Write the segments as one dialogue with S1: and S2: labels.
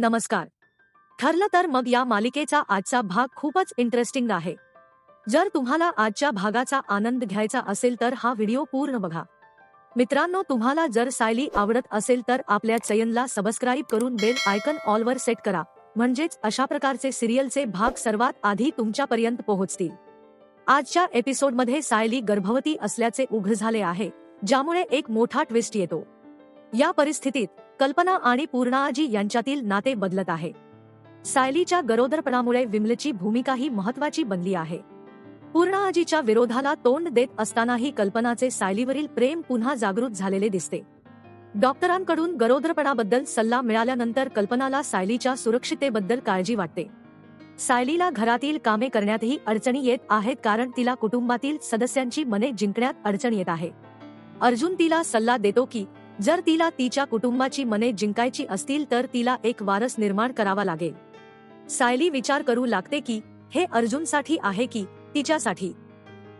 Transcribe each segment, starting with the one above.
S1: नमस्कार. ठरलं तर मग या मालिकेचा आजचा भाग खूपच इंटरेस्टिंग आहे. जर तुम्हाला आजच्या भागाचा आनंद घ्यायचा असेल तर हा व्हिडिओ पूर्ण बघा. मित्रांनो तुम्हाला जर सायली आवडत असेल तर आपल्या चयनला सबस्क्राईब करून बेल आयकन ऑलवर सेट करा. म्हणजेच अशा प्रकारचे सिरियलचे भाग सर्वात आधी तुमच्यापर्यंत पोहोचतील. आजच्या एपिसोडमध्ये सायली गर्भवती असल्याचे उघड झाले आहे ज्यामुळे एक मोठा ट्विस्ट येतो. या परिस्थितीत कल्पना आणि पूर्णाजी यांच्यातील नाते बदलत आहे. सायलीच्या गरोदरपणामुळे विमलची भूमिकाही महत्वाची बनली आहे. पूर्णाजीच्या विरोधाला तोंड देत असतानाही कल्पनाचे सायलीवरील प्रेम पुन्हा जागृत झालेले दिसते. डॉक्टरांकडून गरोदरपणाबद्दल सल्ला मिळाल्यानंतर कल्पनाला सायलीच्या सुरक्षितेबद्दल काळजी वाटते. सायलीला घरातील कामे करण्यातही अडचणी येत आहेत कारण तिला कुटुंबातील सदस्यांची मने जिंकण्यात अडचण येत आहे. अर्जुन तिला सल्ला देतो की जर तिला तिच्या कुटुंबाची मने जिंकायची असतील तर तिला एक वारस निर्माण करावा लागेल. सायली विचार करू लागते की हे अर्जुनसाठी आहे की तिच्यासाठी?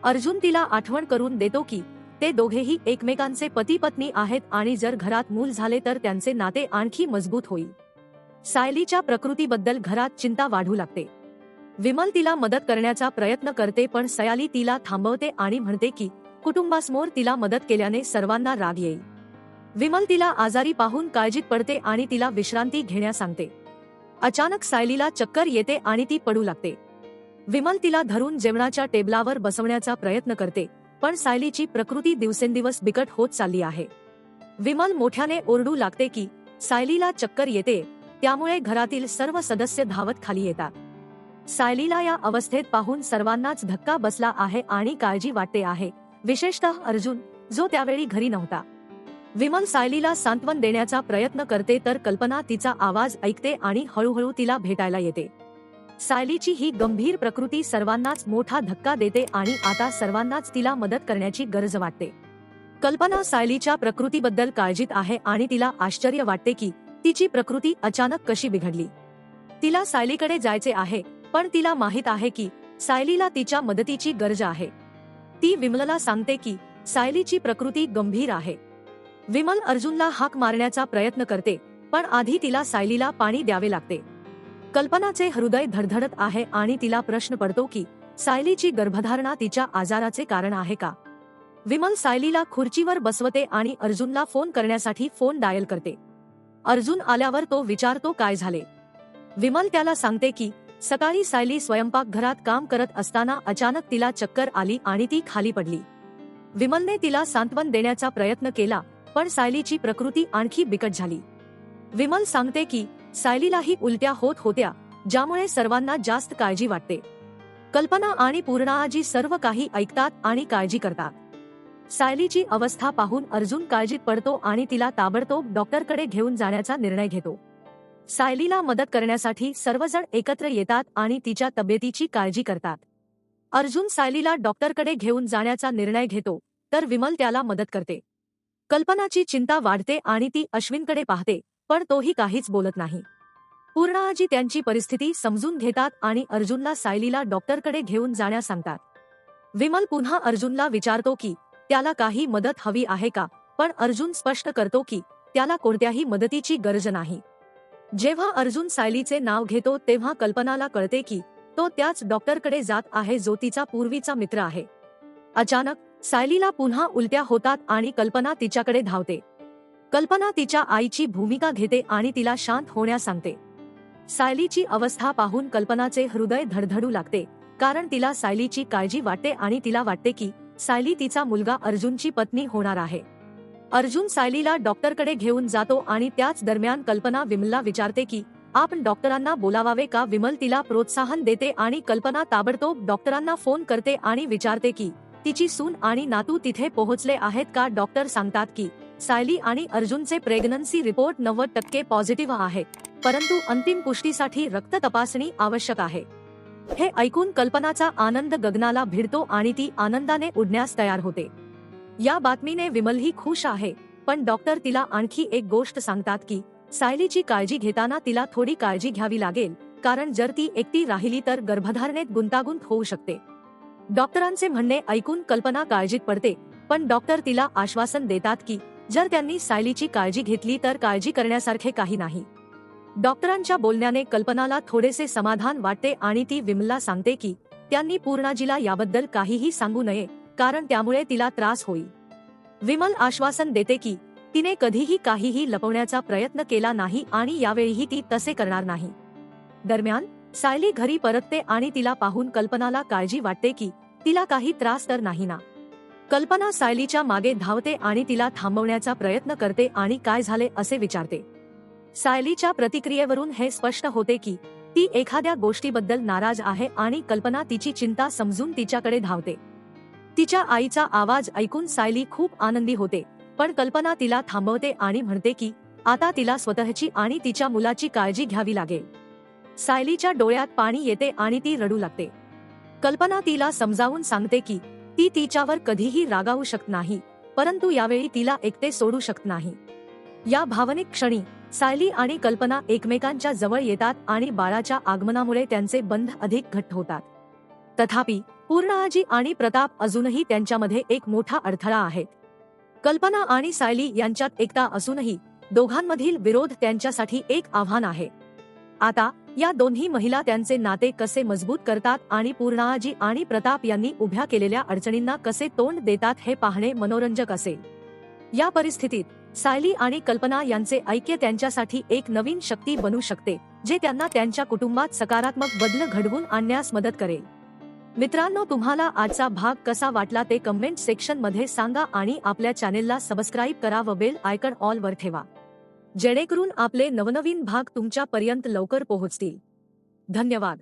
S1: अर्जुन तिला आठवण करून देतो की ते दोघेही एकमेकांचे पती पत्नी आहेत आणि जर घरात मूल झाले तर त्यांचे नाते आणखी मजबूत होईल. सायलीच्या प्रकृतीबद्दल घरात चिंता वाढू लागते. विमल तिला मदत करण्याचा प्रयत्न करते पण सयाली तिला थांबवते आणि म्हणते की कुटुंबासमोर तिला मदत केल्याने सर्वांना राग येईल. विमल तिला आजारी पाहून काळजीत पडते आणि तिला विश्रांती घेण्यास सांगते. अचानक सायलीला चक्कर येते आणि ती पडू लागते. विमल तिला धरून जेवणाच्या टेबलावर बसवण्याचा प्रयत्न करते पण सायलीची प्रकृती दिवसेंदिवस बिकट होत चालली आहे. विमल मोठ्याने ओरडू लागते की सायलीला चक्कर येते त्यामुळे घरातील सर्व सदस्य धावत खाली येतात. सायलीला या अवस्थेत पाहून सर्वांनाच धक्का बसला आहे आणि काळजी वाटते आहे. विशेषतः अर्जुन जो त्यावेळी घरी नव्हता. विमल सायलीला सांत्वन देण्याचा प्रयत्न करते तर कल्पना तिचा आवाज ऐकते आणि हळूहळू तिला भेटायला येते. सायलीची ही गंभीर प्रकृती सर्वांनाच मोठा धक्का देते आणि आता सर्वांनाच तिला मदत करण्याची गरज वाटते. कल्पना सायलीच्या प्रकृतीबद्दल काळजीत आहे आणि तिला आश्चर्य वाटते की तिची प्रकृती अचानक कशी बिघडली. तिला सायलीकडे जायचे आहे पण तिला माहीत आहे की सायलीला तिच्या मदतीची गरज आहे. ती विमलला सांगते की सायलीची प्रकृती गंभीर आहे. विमल अर्जुनला हाक मारण्याचा प्रयत्न करते पण आधी तिला सायलीला पाणी द्यावे लागते. कल्पनाचे हृदय धडधडत आहे आणि तिला प्रश्न पडतो की सायलीची गर्भधारणा तिच्या आजाराचे कारण आहे का? विमल सायलीला खुर्चीवर बसवते आणि अर्जुनला फोन करण्यासाठी फोन डायल करते. अर्जुन आल्यावर तो विचारतो काय झाले? विमल त्याला सांगते की सकाळी सायली स्वयंपाकघरात काम करत असताना अचानक तिला चक्कर आली आणि ती खाली पडली. विमलने तिला सांत्वन देण्याचा प्रयत्न केला पण सायलीची प्रकृती आणखी बिकट झाली. विमल सांगते की सायलीलाही उलट्या होत होत्या ज्यामुळे सर्वांना जास्त काळजी वाटते. कल्पना आणि पूर्णाजी सर्व काही ऐकतात आणि काळजी करतात. सायलीची अवस्था पाहून अर्जुन काळजीत पडतो आणि तिला ताबडतोब डॉक्टरकडे घेऊन जाण्याचा निर्णय घेतो. सायलीला मदत करण्यासाठी सर्वजण एकत्र येतात आणि तिच्या तब्येतीची काळजी करतात. अर्जुन सायलीला डॉक्टरकडे घेऊन जाण्याचा निर्णय घेतो तर विमल त्याला मदत करते. कल्पनाची चिंता वाढते आणि ती अश्विनकडे पाहते पण तोही काहीच बोलत नाही. पूर्णाजी त्यांची परिस्थिती समजून घेतात आणि अर्जुनला सायलीला डॉक्टरकडे घेऊन जाण्यास सांगतात. विमल पुन्हा अर्जुनला विचारतो की त्याला काही मदत हवी आहे का? पण अर्जुन स्पष्ट करतो की त्याला कोणत्याही मदतीची गरज नाही. जेव्हा अर्जुन सायलीचे नाव घेतो तेव्हा कल्पनाला कळते की तो त्याच डॉक्टरकडे जात आहे जो तिचा पूर्वीचा मित्र आहे. अचानक सायलीला पुन्हा उलट्या होतात आणि कल्पना तिच्याकडे धावते. कल्पना तिच्या आईची भूमिका घेते आणि तिला शांत होण्यास सांगते. सायलीची अवस्था पाहून कल्पनाचे हृदय धडधडू लागते कारण तिला सायलीची काळजी वाटते आणि तिला वाटते की सायली तिचा मुलगा अर्जुनची पत्नी होणार आहे. अर्जुन सायलीला डॉक्टरकडे घेऊन जातो आणि त्याच दरम्यान कल्पना विमलला विचारते की आपण डॉक्टरांना बोलावावे का? विमल तिला प्रोत्साहन देते आणि कल्पना ताबडतोब डॉक्टरांना फोन करते आणि विचारते की तिची सून आणि नातू तिथे पोहोचले आहेत का डॉक्टर सांगतात की सायली आणि अर्जुनचे प्रेग्नन्सी रिपोर्ट नव्वद टक्के पॉझिटिव्ह आहे परंतु अंतिम पुष्टीसाठी रक्त तपासणी आवश्यक आहे. हे ऐकून कल्पनाचा आनंद गगनाला भिडतो आणि ती आनंदाने उडण्यास तयार होते. या बातमीने विमलही खुश आहे पण डॉक्टर तिला आणखी एक गोष्ट सांगतात की सायलीची काळजी घेताना तिला थोडी काळजी घ्यावी लागेल कारण जर ती एकटी राहिली तर गर्भधारणेत गुंतागुंत होऊ शकते. डॉक्टरांचे म्हणणे ऐकून कल्पना काळजीत पडते पण डॉक्टर तिला आश्वासन देतात की जर त्यांनी सायलीची काळजी घेतली तर काळजी करण्यासारखे काही नाही. डॉक्टरांच्या बोलण्याने कल्पनाला थोडेसे समाधान वाटते आणि ती विमलला सांगते की त्यांनी पूर्णाजीला याबद्दल काहीही सांगू नये कारण त्यामुळे तिला त्रास होईल. विमल आश्वासन देते की तिने कधीही काहीही लपवण्याचा प्रयत्न केला नाही आणि यावेळीही ती तसे करणार नाही. दरम्यान सायली घरी परतते आणि तिला पाहून कल्पनाला काळजी वाटते की तिला काही त्रास तर नाही ना कल्पना सायलीच्या मागे धावते आणि तिला थांबवण्याचा प्रयत्न करते आणि काय झाले असे विचारते. सायलीच्या प्रतिक्रियेवरून हे स्पष्ट होते की ती एखाद्या गोष्टीबद्दल नाराज आहे आणि कल्पना तिची चिंता समजून तिच्याकडे धावते. तिच्या आईचा आवाज ऐकून सायली खूप आनंदी होते पण कल्पना तिला थांबवते आणि म्हणते की आता तिला स्वतःची आणि तिच्या मुलाची काळजी घ्यावी लागेल. सायलीच्या डोळ्यात पाणी येते आणि ती रडू लागते. कल्पना तिला समजावून सांगते की ती तिच्यावर कधीही रागावू शकत नाही परंतु यावेळी तिला एकटे सोडू शकत नाही. या भावनिक क्षणी सायली आणि कल्पना एकमेकांच्या जवळ येतात आणि बाळाच्या आगमनामुळे त्यांचे बंध अधिक घट्ट होतात. तथापि पूर्णाजी आणि प्रताप अजूनही त्यांच्यामध्ये एक मोठा अडथळा आहे कल्पना आणि सायली यांच्यात एकता असूनही दोघांमधील विरोध त्यांच्यासाठी एक आव्हान आहे. आता या दोन्ही महिला त्यांचे नाते कसे मजबूत करतात आणि पूर्णाजी आणि प्रताप यांनी उभ्या केलेल्या अडचणींना कसे तोंड देतात हे पाहणे मनोरंजक असेल. या परिस्थितीत सायली आणि कल्पना यांचे ऐक्य त्यांच्यासाठी एक नवीन शक्ती बनू शकते जे त्यांना त्यांच्या कुटुंबात सकारात्मक बदल घडवून आणण्यास मदत करेल. मित्रांनो तुम्हाला आजचा भाग कसा वाटला ते कमेंट सेक्शनमध्ये सांगा आणि आपल्या चॅनेलला सबस्क्राईब करा व बेल आयकन ऑल वर ठेवा. जेणेकरून आपले नवनवीन भाग तुमच्यापर्यंत लवकर पोहोचतील. धन्यवाद.